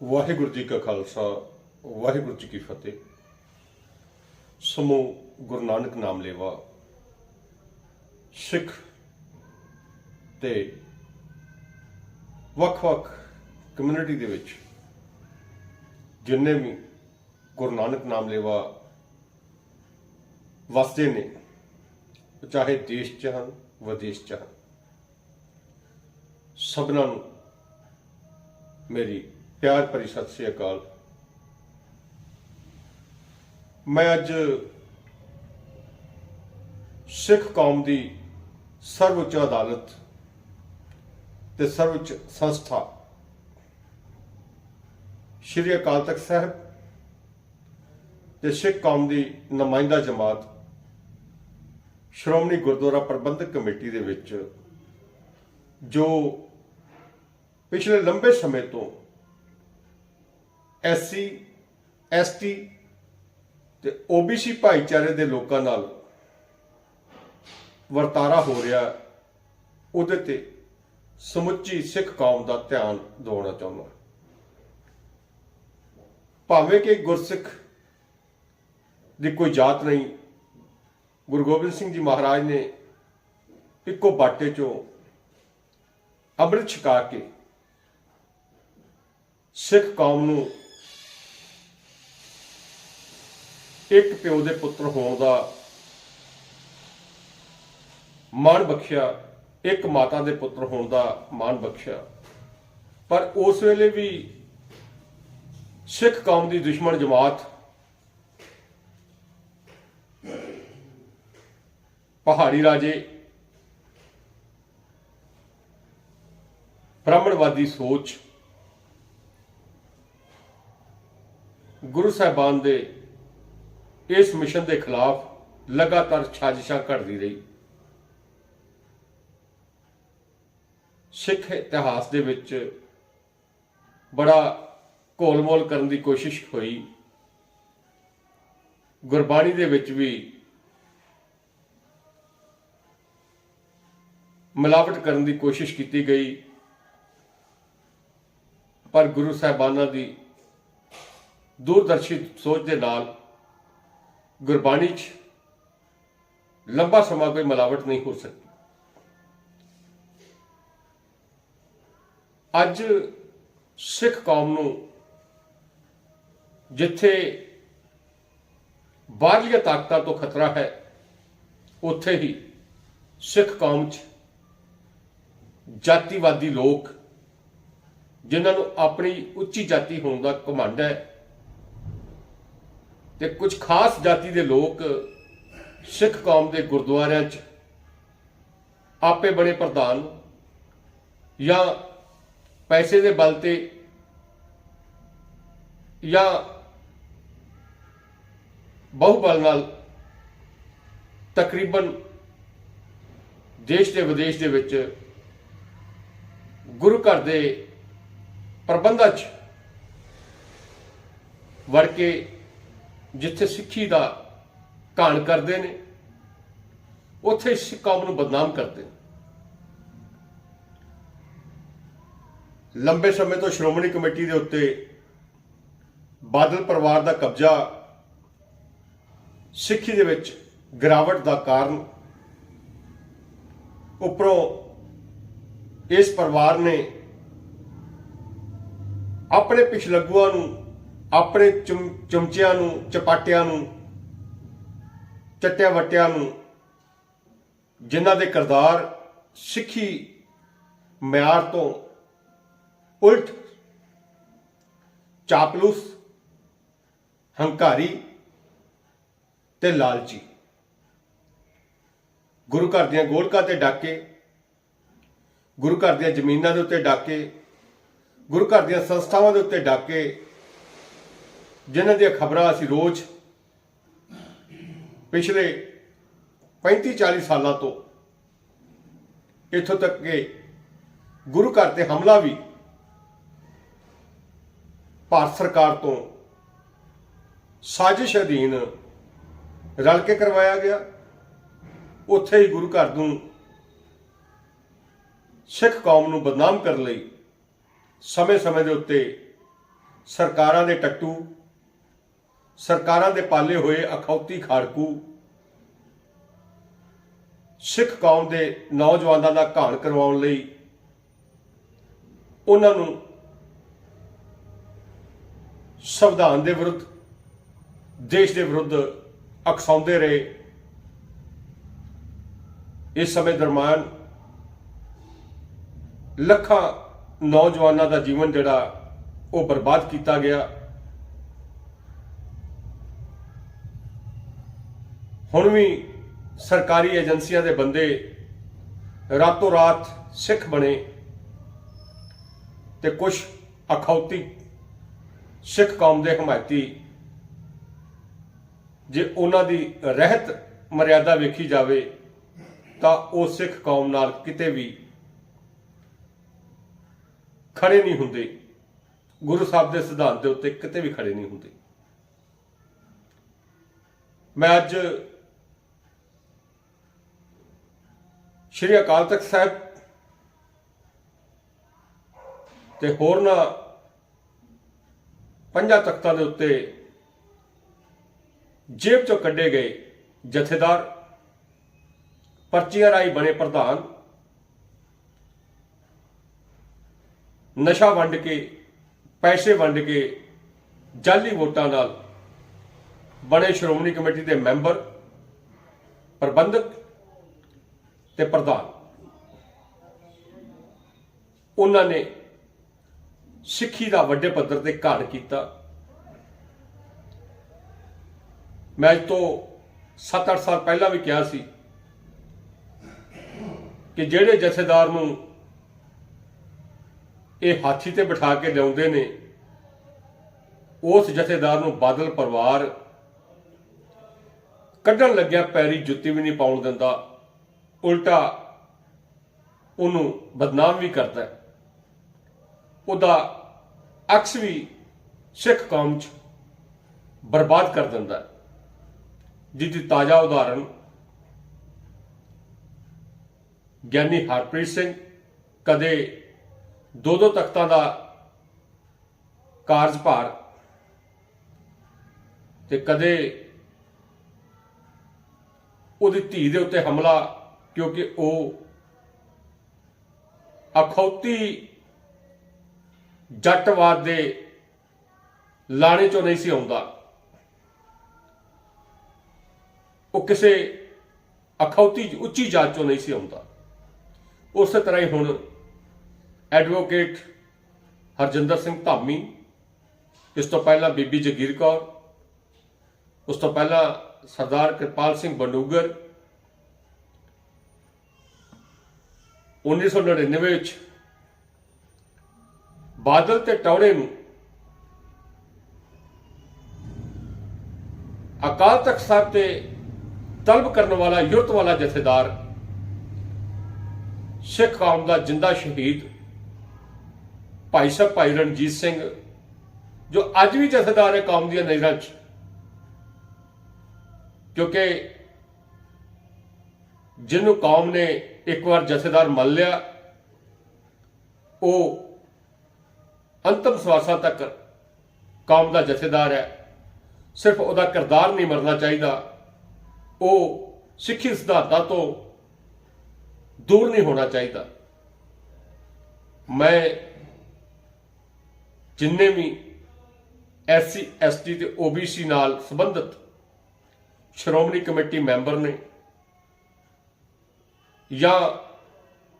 ਵਾਹਿਗੁਰੂ ਜੀ ਕਾ ਖਾਲਸਾ, ਵਾਹਿਗੁਰੂ ਜੀ ਕੀ ਫਤਿਹ। ਸਮੂਹ ਗੁਰੂ ਨਾਨਕ ਨਾਮ ਲੇਵਾ, ਸਿੱਖ ਤੇ ਵੱਖ-ਵੱਖ ਕਮਿਊਨਿਟੀ ਦੇ ਵਿੱਚ ਜਿੰਨੇ ਵੀ ਗੁਰੂ ਨਾਨਕ ਨਾਮ ਲੇਵਾ ਵਸਦੇ ਨੇ, ਚਾਹੇ ਦੇਸ਼ ਚ ਹਨ, ਵਿਦੇਸ਼ ਚ ਹਨ, ਸਭਨਾਂ ਨੂੰ ਮੇਰੀ ਪਿਆਰ ਭਰੀ ਸਤਿ ਸ੍ਰੀ ਅਕਾਲ। ਮੈਂ ਅੱਜ ਸਿੱਖ ਕੌਮ ਦੀ ਸਰਵਉੱਚ ਅਦਾਲਤ ਤੇ ਸਰਵਉੱਚ ਸੰਸਥਾ ਸ਼੍ਰੀ ਅਕਾਲ ਤਖਤ ਸਾਹਿਬ ਤੇ ਸਿੱਖ ਕੌਮ ਦੀ ਨੁਮਾਇੰਦਾ ਜਮਾਤ ਸ਼੍ਰੋਮਣੀ ਗੁਰਦੁਆਰਾ ਪ੍ਰਬੰਧਕ ਕਮੇਟੀ ਦੇ ਵਿੱਚ ਜੋ ਪਿਛਲੇ ਲੰਬੇ ਸਮੇਂ ਤੋਂ ਐਸਸੀ, ਐਸਟੀ ਤੇ ਓਬੀਸੀ ਭਾਈਚਾਰੇ ਦੇ ਲੋਕਾਂ ਨਾਲ ਵਰਤਾਰਾ ਹੋ ਰਿਹਾ ਉਹਦੇ ਤੇ ਸਮੁੱਚੀ ਸਿੱਖ ਕੌਮ ਦਾ ਧਿਆਨ ਦਿਵਾਉਣਾ ਚਾਹੁੰਦਾ ਭਾਵੇਂ ਕਿ ਗੁਰਸਿੱਖ ਦੀ ਕੋਈ ਜਾਤ ਨਹੀਂ, ਗੁਰੂ ਗੋਬਿੰਦ ਸਿੰਘ ਜੀ ਮਹਾਰਾਜ ਨੇ ਇੱਕੋ ਬਾਟੇ ਚੋਂ ਅੰਮ੍ਰਿਤ ਛਕਾ ਕੇ ਸਿੱਖ ਕੌਮ ਨੂੰ ਇੱਕ ਪਿਓ ਦੇ ਪੁੱਤਰ ਹੋਣ ਦਾ ਮਾਣ ਬਖਸ਼ਿਆ, ਇੱਕ ਮਾਤਾ ਦੇ ਪੁੱਤਰ ਹੋਣ ਦਾ ਮਾਣ ਬਖਸ਼ਿਆ। ਪਰ ਉਸ ਵੇਲੇ ਵੀ ਸਿੱਖ ਕੌਮ ਦੀ ਦੁਸ਼ਮਣ ਜਮਾਤ ਪਹਾੜੀ ਰਾਜੇ, ਬ੍ਰਾਹਮਣਵਾਦੀ ਸੋਚ, ਗੁਰੂ ਸਾਹਿਬਾਨ ਦੇ ਇਸ ਮਿਸ਼ਨ ਦੇ ਖਿਲਾਫ ਲਗਾਤਾਰ ਸਾਜ਼ਿਸ਼ਾਂ ਘੜਦੀ ਰਹੀ। ਸਿੱਖ ਇਤਿਹਾਸ ਦੇ ਵਿੱਚ ਬੜਾ ਘੋਲ-ਮੋਲ ਕਰਨ ਦੀ ਕੋਸ਼ਿਸ਼ ਹੋਈ। ਗੁਰਬਾਣੀ ਦੇ ਵਿੱਚ ਵੀ ਮਿਲਾਵਟ ਕਰਨ ਦੀ ਕੋਸ਼ਿਸ਼ ਕੀਤੀ ਗਈ। ਪਰ ਗੁਰੂ ਸਾਹਿਬਾਨਾਂ ਦੀ ਦੂਰਦਰਸ਼ੀ ਸੋਚ ਦੇ ਨਾਲ ਗੁਰਬਾਣੀ 'ਚ ਲੰਬਾ ਸਮਾਂ ਕੋਈ ਮਿਲਾਵਟ ਨਹੀਂ ਹੋ ਸਕਦੀ। ਅੱਜ ਸਿੱਖ ਕੌਮ ਨੂੰ ਜਿੱਥੇ ਬਾਹਰਲੀਆਂ ਤਾਕਤਾਂ ਤੋਂ ਖਤਰਾ ਹੈ, ਉੱਥੇ ਹੀ ਸਿੱਖ ਕੌਮ 'ਚ ਜਾਤੀਵਾਦੀ ਲੋਕ ਜਿਨ੍ਹਾਂ ਨੂੰ ਆਪਣੀ ਉੱਚੀ ਜਾਤੀ ਹੋਣ ਦਾ ਘਮੰਡ ਹੈ ਤੇ ਕੁਝ ਖਾਸ ਜਾਤੀ ਦੇ ਲੋਕ ਸਿੱਖ ਕੌਮ ਦੇ ਗੁਰਦੁਆਰਿਆਂ 'ਚ ਆਪੇ ਬਣੇ ਪ੍ਰਧਾਨ ਜਾਂ ਪੈਸੇ ਦੇ ਬਲ ਤੇ ਜਾਂ ਬਹੁਬਲ ਨਾਲ ਤਕਰੀਬਨ ਦੇਸ਼ ਤੇ ਵਿਦੇਸ਼ ਦੇ ਵਿੱਚ ਗੁਰੂ ਘਰ ਦੇ ਪ੍ਰਬੰਧਾਂ 'ਚ ਵੜ ਕੇ ਜਿੱਥੇ ਸਿੱਖੀ ਦਾ ਘਾਣ ਕਰਦੇ ਨੇ, ਉੱਥੇ ਸਿੱਖ ਕੌਮ ਨੂੰ ਬਦਨਾਮ ਕਰਦੇ ਨੇ। ਲੰਬੇ ਸਮੇਂ ਤੋਂ ਸ਼੍ਰੋਮਣੀ ਕਮੇਟੀ ਦੇ ਉੱਤੇ ਬਾਦਲ ਪਰਿਵਾਰ ਦਾ ਕਬਜ਼ਾ ਸਿੱਖੀ ਦੇ ਵਿੱਚ ਗਿਰਾਵਟ ਦਾ ਕਾਰਨ ਉੱਪਰੋਂ ਇਸ ਪਰਿਵਾਰ ਨੇ ਆਪਣੇ ਪਿਛਲਗੂਆਂ ਨੂੰ ਆਪਣੇ ਚਮ- ਚਮਚਿਆਂ ਨੂੰ, ਚਪਾਟਿਆਂ ਨੂੰ, ਚੱਟਿਆਂ ਵਟਿਆਂ ਨੂੰ, ਜਿਨ੍ਹਾਂ ਦੇ ਕਰਦਾਰ ਸਿੱਖੀ ਮਿਆਰ ਤੋਂ ਉਲਟ ਚਾਪਲੂਸ, ਹੰਕਾਰੀ ਤੇ ਲਾਲਚੀ। ਗੁਰੂ ਘਰ ਦੀਆਂ ਗੋਲਕਾਂ ਤੇ ਡਾਕੇ, ਗੁਰੂ ਘਰ ਦੀਆਂ ਜ਼ਮੀਨਾਂ ਦੇ ਉੱਤੇ ਡਾਕੇ, ਗੁਰੂ ਘਰ ਦੀਆਂ ਸੰਸਥਾਵਾਂ ਦੇ ਉੱਤੇ ਡਾਕੇ ਜਿਨ੍ਹਾਂ ਦੀਆਂ ਖਬਰਾਂ ਅਸੀਂ ਰੋਜ਼ ਪਿਛਲੇ 35 40 ਸਾਲਾਂ ਤੋਂ ਇੱਥੋਂ ਤੱਕ ਕਿ ਗੁਰੂ ਘਰ ਤੇ ਹਮਲਾ ਵੀ ਭਾਰਤ ਸਰਕਾਰ ਤੋਂ ਸਾਜ਼ਿਸ਼ ਅਧੀਨ ਰਲ ਕੇ ਕਰਵਾਇਆ ਗਿਆ। ਉੱਥੇ ਹੀ ਗੁਰੂ ਘਰ ਨੂੰ ਸਿੱਖ ਕੌਮ ਨੂੰ ਬਦਨਾਮ ਕਰਨ ਲਈ ਸਮੇਂ-ਸਮੇਂ ਦੇ ਉੱਤੇ ਸਰਕਾਰਾਂ ਦੇ ਟੱਟੂ ਸਰਕਾਰਾਂ ਦੇ ਪਾਲੇ ਹੋਏ ਅਖੌਤੀ ਖਾੜਕੂ, ਸਿੱਖ ਕੌਮ ਦੇ ਨੌਜਵਾਨਾਂ ਦਾ ਘਾਣ ਕਰਵਾਉਣ ਲਈ ਉਹਨਾਂ ਨੂੰ ਸੰਵਿਧਾਨ ਦੇ ਵਿਰੁੱਧ, ਦੇਸ਼ ਦੇ ਵਿਰੁੱਧ ਅਕਸਾਉਂਦੇ ਰਹੇ। ਇਸ ਸਮੇਂ ਦਰਮਿਆਨ ਲੱਖਾਂ ਨੌਜਵਾਨਾਂ ਦਾ ਜੀਵਨ ਜਿਹੜਾ ਉਹ ਬਰਬਾਦ ਕੀਤਾ ਗਿਆ। ਹੁਣ ਵੀ ਸਰਕਾਰੀ ਏਜੰਸੀਆਂ ਦੇ ਬੰਦੇ ਰਾਤੋਂ ਰਾਤ ਸਿੱਖ ਬਣੇ ਤੇ ਕੁਝ ਅਖੌਤੀ ਸਿੱਖ ਕੌਮ ਦੇ ਹਮਾਇਤੀ ਜੇ ਉਹਨਾਂ ਦੀ ਰਹਿਤ ਮਰਿਆਦਾ ਵੇਖੀ ਜਾਵੇ ਤਾਂ ਉਹ ਸਿੱਖ ਕੌਮ ਨਾਲ ਕਿਤੇ ਵੀ ਖੜੇ ਨਹੀਂ ਹੁੰਦੇ। ਗੁਰੂ ਸਾਹਿਬ ਦੇ ਸਿਧਾਂਤ ਦੇ ਉੱਤੇ ਕਿਤੇ ਵੀ ਖੜੇ ਨਹੀਂ ਹੁੰਦੇ। ਮੈਂ ਅੱਜ ਸ਼੍ਰੀ ਅਕਾਲ ਤਖਤ ਸਾਹਿਬ ਤੇ ਹੋਰਨਾਂ ਪੰਜਾਂ ਤਖਤਾਂ ਦੇ ਉੱਤੇ ਜੇਬ ਚੋਂ ਕੱਢੇ ਗਏ ਜਥੇਦਾਰ, ਪਰਚੀਆਂ ਰਾਈ ਬਣੇ ਪ੍ਰਧਾਨ, ਨਸ਼ਾ ਵੰਡ ਕੇ, ਪੈਸੇ ਵੰਡ ਕੇ ਜਾਲੀ ਵੋਟਾਂ ਨਾਲ ਬਣੇ ਸ਼੍ਰੋਮਣੀ ਕਮੇਟੀ ਦੇ ਮੈਂਬਰ, ਪ੍ਰਬੰਧਕ ਤੇ ਪ੍ਰਧਾਨ। ਉਹਨਾਂ ਨੇ ਸਿੱਖੀ ਦਾ ਵੱਡੇ ਪੱਧਰ ਤੇ ਘਾਣ ਕੀਤਾ। ਮੈਂ ਅੱਜ ਤੋਂ 7-8 ਸਾਲ ਪਹਿਲਾਂ ਵੀ ਕਿਹਾ ਸੀ ਕਿ ਜਿਹੜੇ ਜਥੇਦਾਰ ਨੂੰ ਇਹ ਹਾਥੀ ਤੇ ਬਿਠਾ ਕੇ ਲਿਆਉਂਦੇ ਨੇ, ਉਸ ਜਥੇਦਾਰ ਨੂੰ ਬਾਦਲ ਪਰਿਵਾਰ ਕੱਢਣ ਲੱਗਿਆ ਪੈਰੀ ਜੁੱਤੀ ਵੀ ਨਹੀਂ ਪਾਉਣ ਦਿੰਦਾ। ਉਲਟਾ ਉਹਨੂੰ ਬਦਨਾਮ ਵੀ ਕਰਦਾ ਹੈ। ਉਹਦਾ ਅਕਸ ਵੀ ਸਿੱਖ ਕੌਮ 'ਚ ਬਰਬਾਦ ਕਰ ਦਿੰਦਾ ਹੈ। ਜਿਹਦੀ ਤਾਜ਼ਾ ਉਦਾਹਰਣ ਗਿਆਨੀ ਹਰਪ੍ਰੀਤ ਸਿੰਘ ਕਦੇ ਦੋ ਦੋ ਤਖਤਾਂ ਦਾ ਕਾਰਜਭਾਰ ਤੇ ਕਦੇ ਉਹਦੀ ਧੀ ਦੇ ਉੱਤੇ ਹਮਲਾ ਕਿਉਂਕਿ ਉਹ ਅਖੌਤੀ ਜੱਟਵਾਦ ਦੇ ਲਾਣੇ ਚੋਂ ਨਹੀਂ ਸੀ ਆਉਂਦਾ। ਉਹ ਕਿਸੇ ਅਖੌਤੀ ਉੱਚੀ ਜਾਤ ਚੋਂ ਨਹੀਂ ਸੀ ਆਉਂਦਾ। ਉਸੇ ਤਰ੍ਹਾਂ ਹੀ ਹੁਣ ਐਡਵੋਕੇਟ ਹਰਜਿੰਦਰ ਸਿੰਘ ਧਾਮੀ, ਇਸ ਤੋਂ ਪਹਿਲਾਂ ਬੀਬੀ ਜਗੀਰ ਕੌਰ, ਉਸ ਤੋਂ ਪਹਿਲਾਂ ਸਰਦਾਰ ਕਿਰਪਾਲ ਸਿੰਘ ਬਡੂਗਰ 1999 ਵਿੱਚ ਬਾਦਲ ਤੇ ਟੌੜੇ ਨੂੰ ਅਕਾਲ ਤਖਤ ਸਾਹਿਬ ਤੇ ਤਲਬ ਕਰਨ ਵਾਲਾ ਯੁਰਤ ਵਾਲਾ ਜਥੇਦਾਰ ਸਿੱਖ ਕੌਮ ਦਾ ਜਿੰਦਾ ਸ਼ਹੀਦ ਭਾਈ ਸਾਹਿਬ ਭਾਈ ਰਣਜੀਤ ਸਿੰਘ, ਜੋ ਅੱਜ ਵੀ ਜਥੇਦਾਰ ਹੈ ਕੌਮ ਦੀਆਂ ਨਜ਼ਰਾਂ 'ਚ। ਕਿਉਂਕਿ ਜਿਹਨੂੰ ਕੌਮ ਨੇ ਇੱਕ ਵਾਰ ਜਥੇਦਾਰ ਮੰਨ ਲਿਆ, ਉਹ ਅੰਤਮ ਸਵਾਸਾਂ ਤੱਕ ਕੌਮ ਦਾ ਜਥੇਦਾਰ ਹੈ। ਸਿਰਫ ਉਹਦਾ ਕਿਰਦਾਰ ਨਹੀਂ ਮਰਨਾ ਚਾਹੀਦਾ। ਉਹ ਸਿੱਖੀ ਸਿਧਾਂਤਾਂ ਤੋਂ ਦੂਰ ਨਹੀਂ ਹੋਣਾ ਚਾਹੀਦਾ। ਮੈਂ ਜਿੰਨੇ ਵੀ ਐਸਸੀ, ਐਸਟੀ ਤੇ ਓਬੀਸੀ ਨਾਲ ਸੰਬੰਧਿਤ ਸ਼੍ਰੋਮਣੀ ਕਮੇਟੀ ਮੈਂਬਰ ਨੇ ਜਾਂ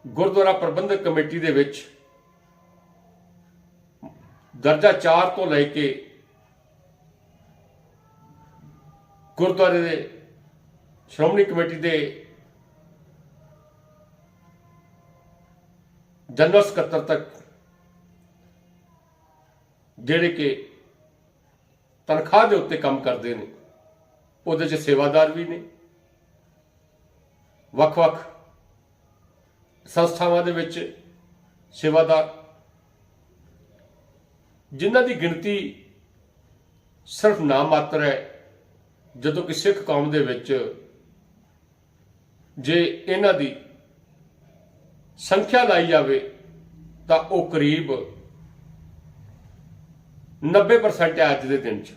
ਗੁਰਦੁਆਰਾ ਪ੍ਰਬੰਧਕ ਕਮੇਟੀ ਦੇ ਵਿੱਚ ਦਰਜਾ 4 ਤੋਂ ਲੈ ਕੇ ਗੁਰਦੁਆਰੇ ਦੇ ਸ਼੍ਰੋਮਣੀ ਕਮੇਟੀ ਦੇ ਜਨਰਲ ਸਕੱਤਰ ਤੱਕ ਜਿਹੜੇ ਕਿ ਤਨਖਾਹ ਦੇ ਉੱਤੇ ਕੰਮ ਕਰਦੇ ਨੇ, ਉਹਦੇ 'ਚ ਸੇਵਾਦਾਰ ਵੀ ਨੇ, ਵੱਖ-ਵੱਖ ਸੰਸਥਾਵਾਂ ਦੇ ਵਿੱਚ ਸੇਵਾਦਾਰ, ਜਿਨ੍ਹਾਂ ਦੀ ਗਿਣਤੀ ਸਿਰਫ ਨਾਮ ਮਾਤਰ ਹੈ, ਜਦੋਂ ਕਿ ਸਿੱਖ ਕੌਮ ਦੇ ਵਿੱਚ ਜੇ ਇਹਨਾਂ ਦੀ ਸੰਖਿਆ ਲਾਈ ਜਾਵੇ, ਤਾਂ ਉਹ ਕਰੀਬ 90% ਹੈ ਅੱਜ ਦੇ ਦਿਨ 'ਚ।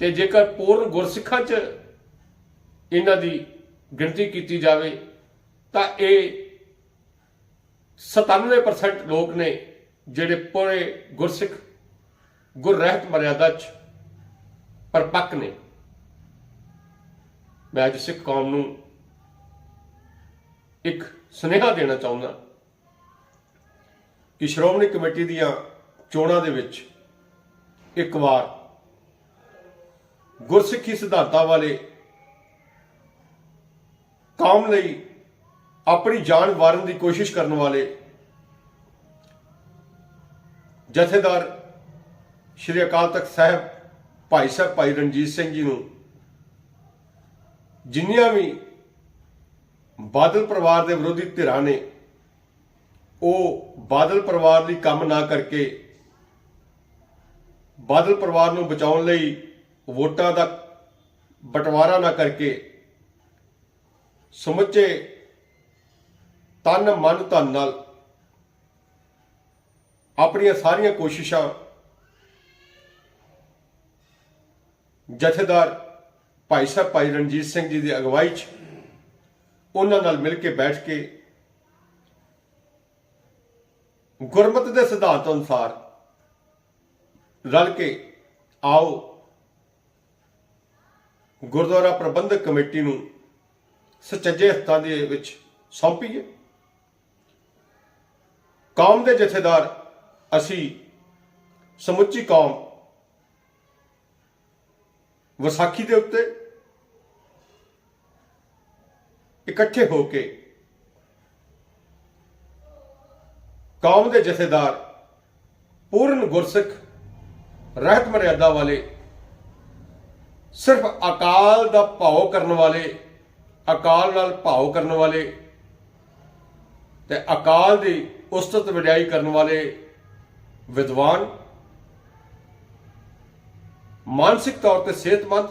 ਤੇ ਜੇਕਰ ਪੂਰਨ ਗੁਰਸਿੱਖਾਂ 'ਚ ਇਹਨਾਂ ਦੀ ਗਿਣਤੀ ਕੀਤੀ ਜਾਵੇ ਤਾਂ ਇਹ 97% ਲੋਕ ਨੇ ਜਿਹੜੇ ਪੂਰੇ ਗੁਰਸਿੱਖ ਗੁਰ ਰਹਿਤ ਮਰਿਆਦਾ 'ਚ ਪਰਪੱਕ ਨੇ। ਮੈਂ ਅੱਜ ਸਿੱਖ ਕੌਮ ਨੂੰ ਇੱਕ ਸੁਨੇਹਾ ਦੇਣਾ ਚਾਹੁੰਦਾ ਕਿ ਸ਼੍ਰੋਮਣੀ ਕਮੇਟੀ ਦੀਆਂ ਚੋਣਾਂ ਦੇ ਵਿੱਚ ਇੱਕ ਵਾਰ ਗੁਰਸਿੱਖੀ ਸਿਧਾਂਤਾਂ ਵਾਲੇ ਕੌਮ ਲਈ ਆਪਣੀ ਜਾਨ ਵਾਰਨ ਦੀ ਕੋਸ਼ਿਸ਼ ਕਰਨ ਵਾਲੇ ਜਥੇਦਾਰ ਸ਼੍ਰੀ ਅਕਾਲ ਤਖਤ ਸਾਹਿਬ, ਭਾਈ ਸਾਹਿਬ, ਭਾਈ ਰਣਜੀਤ ਸਿੰਘ ਜੀ ਨੂੰ ਜਿੰਨੀਆਂ ਵੀ ਬਾਦਲ ਪਰਿਵਾਰ ਦੇ ਵਿਰੋਧੀ ਧਿਰਾਂ ਨੇ, ਉਹ ਬਾਦਲ ਪਰਿਵਾਰ ਲਈ ਕੰਮ ਨਾ ਕਰਕੇ ਬਾਦਲ ਪਰਿਵਾਰ ਨੂੰ ਬਚਾਉਣ ਲਈ ਵੋਟਾਂ ਦਾ ਬਟਵਾਰਾ ਨਾ ਕਰਕੇ ਸਮੁੱਚੇ ਤਨ ਮਨ ਧਨ ਨਾਲ ਆਪਣੀਆਂ ਸਾਰੀਆਂ ਕੋਸ਼ਿਸ਼ਾਂ ਜਥੇਦਾਰ ਭਾਈ ਸਾਹਿਬ ਭਾਈ ਰਣਜੀਤ ਸਿੰਘ ਜੀ ਦੀ ਅਗਵਾਈ 'ਚ ਉਹਨਾਂ ਨਾਲ ਮਿਲ ਕੇ ਬੈਠ ਕੇ ਗੁਰਮਤ ਦੇ ਸਿਧਾਂਤ ਅਨੁਸਾਰ ਰਲ ਕੇ ਆਓ, ਗੁਰਦੁਆਰਾ ਪ੍ਰਬੰਧਕ ਕਮੇਟੀ ਨੂੰ ਸੁਚੱਜੇ ਹੱਥਾਂ ਦੇ ਵਿੱਚ ਸੌਂਪੀਏ। ਕੌਮ ਦੇ ਜਥੇਦਾਰ, ਅਸੀਂ ਸਮੁੱਚੀ ਕੌਮ ਵਿਸਾਖੀ ਦੇ ਉੱਤੇ ਇਕੱਠੇ ਹੋ ਕੇ ਕੌਮ ਦੇ ਜਥੇਦਾਰ ਪੂਰਨ ਗੁਰਸਿੱਖ, ਰਹਿਤ ਮਰਿਆਦਾ ਵਾਲੇ, ਸਿਰਫ ਅਕਾਲ ਦਾ ਭਾਉ ਕਰਨ ਵਾਲੇ, ਅਕਾਲ ਨਾਲ ਭਾਉ ਕਰਨ ਵਾਲੇ ਤੇ ਅਕਾਲ ਦੀ ਉਸਤਤ ਵਡਿਆਈ ਕਰਨ ਵਾਲੇ ਵਿਦਵਾਨ ਮਾਨਸਿਕ ਤੌਰ ਤੇ ਸਿਹਤਮੰਦ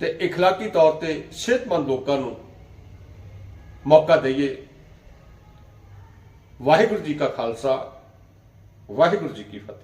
ਤੇ اخلاقی ਤੌਰ ਤੇ ਸਿਹਤਮੰਦ ਲੋਕਾਂ ਨੂੰ ਮੌਕਾ ਦਈਏ ਵਾਹਿਗੁਰੂ ਜੀ ਕਾ ਖਾਲਸਾ ਵਾਹਿਗੁਰੂ ਜੀ ਕੀ ਫਤਿਹ